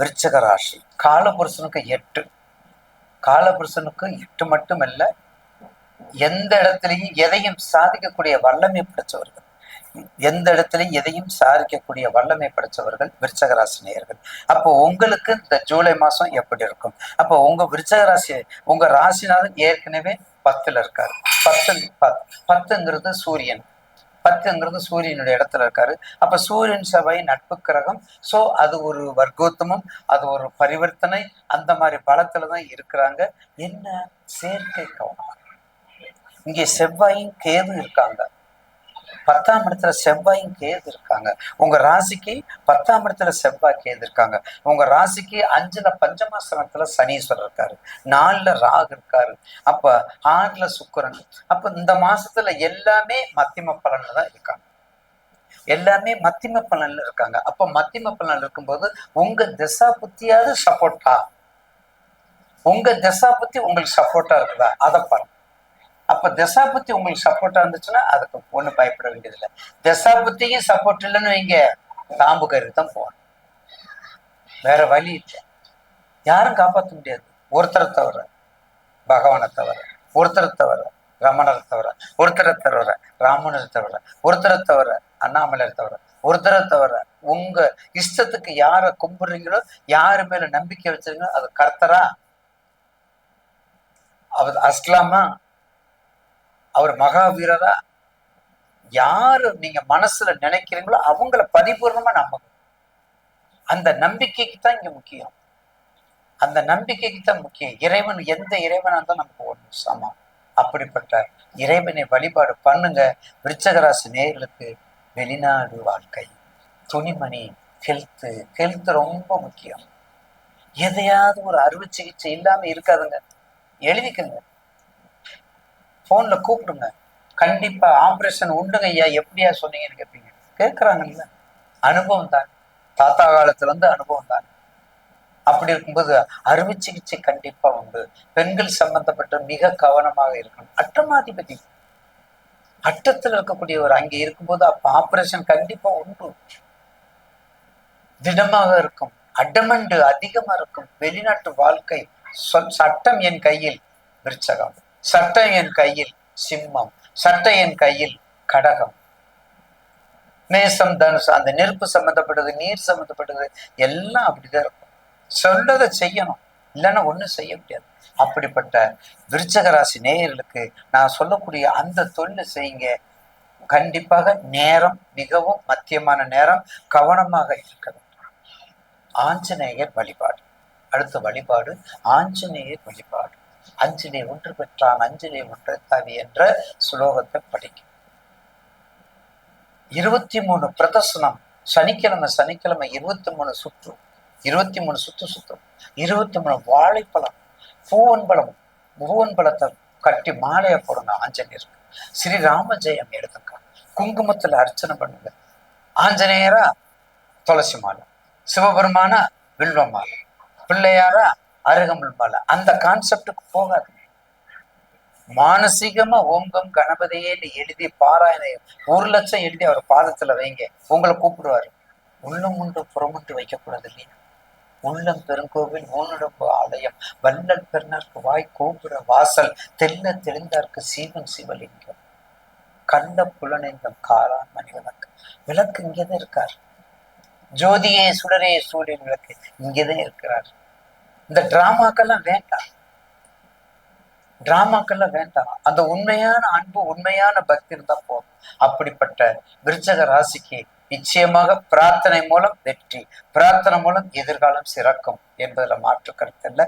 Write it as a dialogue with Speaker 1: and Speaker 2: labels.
Speaker 1: விருச்சக ராசி காலபுருஷனுக்கு எட்டு. காலபுருஷனுக்கு எட்டு மட்டும் இல்லை எந்த இடத்துலையும் எதையும் சாதிக்கக்கூடிய வல்லமை படைச்சவர்கள் எந்த இடத்துலையும் எதையும் சாதிக்கக்கூடிய வல்லமை படைச்சவர்கள் விருச்சகராசி நேயர்கள். அப்போ உங்களுக்கு இந்த ஜூலை மாசம் எப்படி இருக்கும்? அப்போ உங்க விருச்சகராசி உங்க ராசினாலும் ஏற்கனவே பத்துல இருக்காரு. பத்து பத்துங்கிறது சூரியன். பத்துங்கிறது சூரியனுடைய இடத்துல இருக்காரு. அப்ப சூரியன் சபை நட்பு கிரகம் சோ அது ஒரு வர்க்கோத்தமம் அது ஒரு பரிவர்த்தனை அந்த மாதிரி பலத்துல தான் இருக்கிறாங்க. என்ன? செயற்கை கவனம். இங்கே செவ்வாயும் கேது இருக்காங்க. பத்தாம் இடத்துல செவ்வாயும் கேது இருக்காங்க. உங்க ராசிக்கு பத்தாம் இடத்துல செவ்வாய் கேது இருக்காங்க. உங்க ராசிக்கு அஞ்சுல பஞ்சமாசனத்துல சனீஸ்வரர் இருக்காரு. நாலுல ராகு இருக்காரு. அப்ப ஆறுல சுக்கரன். அப்ப இந்த மாசத்துல எல்லாமே மத்திம பலன்ல தான் இருக்காங்க. எல்லாமே மத்திம பலன்ல இருக்காங்க. அப்ப மத்திம பலன் இருக்கும்போது உங்க திசா புத்தியாவது சப்போர்ட்டா உங்க திசா புத்தி உங்களுக்கு சப்போர்ட்டா இருக்குதா? அதை பாருங்க. அப்போ தசாபுத்தி உங்களுக்கு சப்போர்ட்டா இருந்துச்சுன்னா அதுக்கு ஒன்றும் பயப்பட வேண்டியதில்லை. தசாபுத்தியும் சப்போர்ட் இல்லைன்னு வைங்க. தாம்பு கறி தான் போகணும். வேற வழி இல்லை. யாரும் காப்பாற்ற முடியாது. ஒருத்தரை தவிர. பகவானை தவிர. ஒருத்தரை தவிர. ரமணரை தவிர. ஒருத்தரை தவிர. ராமணரை தவிர. ஒருத்தரை தவிர. அண்ணாமலையை தவிர. ஒருத்தரை தவிர. உங்க இஷ்டத்துக்கு யாரை கும்பிடுறீங்களோ யாரு மேல நம்பிக்கை வச்சிருங்களோ அது கர்த்தரா? அவர் அஸ்லாமா? அவர் மகாவீரரா? யாரு நீங்க மனசுல நினைக்கிறீங்களோ அவங்கள பரிபூர்ணமா நம்புங்க அந்த நம்பிக்கைக்கு தான் இங்க முக்கியம். அந்த நம்பிக்கைக்கு தான் முக்கியம். இறைவன் எந்த இறைவனா இருந்தால் நமக்கு ஒன்று சமம். அப்படிப்பட்ட இறைவனை வழிபாடு பண்ணுங்க. விருச்சகராசி நேர்களுக்கு வெளிநாடு வாழ்க்கை. துணிமணி ஹெல்த்து ஹெல்த் ரொம்ப முக்கியம். எதையாவது ஒரு அறுவை சிகிச்சை இல்லாம இருக்காதுங்க. எழுதிக்கங்க. ஃபோனில் கூப்பிடுங்க. கண்டிப்பா ஆப்ரேஷன் உண்டுங்க ஐயா. எப்படியா சொன்னீங்கன்னு கேட்பீங்க கேட்குறாங்கல்ல அனுபவம் தான் தாத்தா காலத்துல இருந்து அனுபவம் தான் அப்படி இருக்கும்போது அறுவை சிகிச்சை கண்டிப்பா உண்டு. பெண்கள் சம்பந்தப்பட்ட மிக கவனமாக இருக்கணும். அட்டமாதிபதி. அட்டத்தில் இருக்கக்கூடியவர் அங்கே இருக்கும்போது அப்போ ஆப்ரேஷன் கண்டிப்பா உண்டு. திடமாக இருக்கும். அடமண்டு அதிகமாக இருக்கும். வெளிநாட்டு வாழ்க்கை சொல் சட்டம் என் கையில் விருச்சகம். சட்டையின் என் கையில் சிம்மம் சட்டையின் என் கையில் கடகம். மேசம் தனுசு அந்த நெருப்பு சம்பந்தப்பட்டது நீர் சம்பந்தப்பட்டது எல்லாம் அப்படிதான் இருக்கும். சொல்லதை செய்யணும் இல்லைன்னா ஒண்ணும் செய்ய முடியாது. அப்படிப்பட்ட விருச்சகராசி நேயர்களுக்கு நான் சொல்லக்கூடிய அந்த தொழிலை செய்யுங்க. கண்டிப்பாக நேரம் மிகவும் மத்தியமான நேரம் கவனமாக இருக்க வேண்டும். ஆஞ்சநேயர் வழிபாடு. அடுத்த வழிபாடு ஆஞ்சநேயர் வழிபாடு. அஞ்சிலே ஒன்று பெற்றான் அஞ்சிலே ஒன்று தவி என்ற சுலோகத்தை படிக்கும். இருபத்தி மூணு பிரதர்சனம் சனிக்கிழமை சனிக்கிழமை இருபத்தி மூணு சுற்று இருபத்தி மூணு சுத்து சுத்தம் இருபத்தி மூணு வாழைப்பழம் பூவன் பழம் பூவன் பழத்தை கட்டி மாலையை போடுங்க ஆஞ்சநேயருக்கு. ஸ்ரீராம ஜெயம் எடுத்துங்க குங்குமத்துல அர்ச்சனை பண்ணுங்க. ஆஞ்சநேயரா துளசி மாலை சிவபெருமானா வில்வ மாலை பிள்ளையாரா அருகம்புல் மாலை அந்த கான்செப்டுக்கு போகாது. மானசீகமா ஓங்கம் கணபதியேன்னு எழுதி பாராயணம் ஒரு லட்சம் எழுதி அவர் பாதத்துல வைங்க. உங்களை கூப்பிடுவாரு. உள்ளம் உண்டு புறமுண்டு வைக்கக்கூடாது இல்லையா உள்ளம் பெருங்கோவில் ஊனுடம்பு ஆலயம் வல்லல் பெருநாற்கு வாய் கோபுர வாசல் தெல்ல தெளிந்தார்க்கு சீவன் சிவலிங்கம் கண்ட புலனைந்தம் காலான் மணி விளக்கு விளக்கு இங்கேதான் இருக்கார். ஜோதியே சுடரே சூரியன் விளக்கு இங்கேதான் இருக்கிறார். இந்த டிராமாக்கெல்லாம் வேண்டாம் டிராமாக்கெல்லாம் வேண்டாம் அந்த உண்மையான அன்பு உண்மையான பக்தி இருந்தா போதும். அப்படிப்பட்ட விருச்சக ராசிக்கு நிச்சயமாக பிரார்த்தனை மூலம் வெற்றி பிரார்த்தனை மூலம் எதிர்காலம் சிறக்கும் என்பதுல மாற்று கருத்து இல்லை.